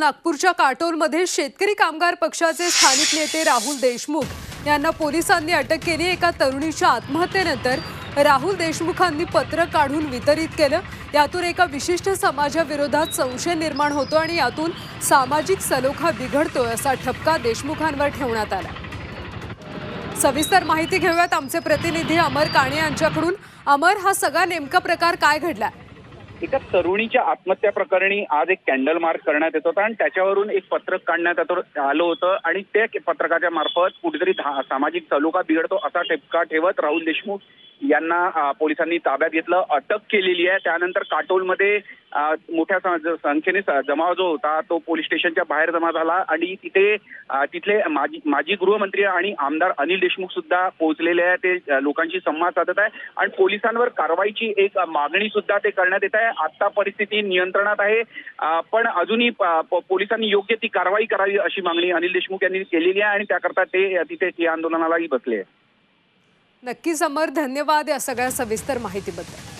नागपूरच्या काटोलमध्ये शेतकरी कामगार पक्षाचे स्थानिक नेते राहुल देशमुख यांना पोलिसांनी अटक केली. एका तरुणीच्या आत्महत्येनंतर राहुल देशमुखांनी पत्र काढून वितरित केलं. यातून एका विशिष्ट समाजाविरोधात संशय निर्माण होतो आणि यातून सामाजिक सलोखा बिघडतो असा ठपका देशमुखांवर ठेवण्यात आला. सविस्तर माहिती घेऊयात आमचे प्रतिनिधी अमर काणे यांच्याकडून. अमर हा सगळा नेमका प्रकार काय घडला? एका तरुणीच्या आत्महत्या प्रकरणी आज एक कॅन्डल मार्च करण्यात येत होता आणि त्याच्यावरून एक पत्रक काढण्यात आलं होतं आणि त्या पत्रकाच्या मार्फत कुठेतरी सामाजिक सलोखा बिघडतो असा ठेपका ठेवत राहुल देशमुख यांना पोलिसांनी ताब्यात घेतलं अटक केलेली आहे. त्यानंतर काटोलमध्ये मोठ्या संख्येने जमाव जो होता तो पोलीस स्टेशनच्या बाहेर जमा झाला आणि तिथे तिथले माजी माजी गृहमंत्री आणि आमदार अनिल देशमुख सुद्धा पोहोचलेले आहे ते लोकांशी संवाद साधत आहे आणि पोलिसांवर कारवाईची एक मागणी सुद्धा ते करण्यात येत आहे. आता परिस्थिती नियंत्रणात आहे. पण अजूनही पोलिसांनी योग्य ती कारवाई करावी अशी मागणी अनिल देशमुख यांनी केलेली आहे आणि त्याकरता ते तिथे या आंदोलनालाही बसले आहे समर धन्यवाद या सगळ्या सविस्तर माहितीबद्दल.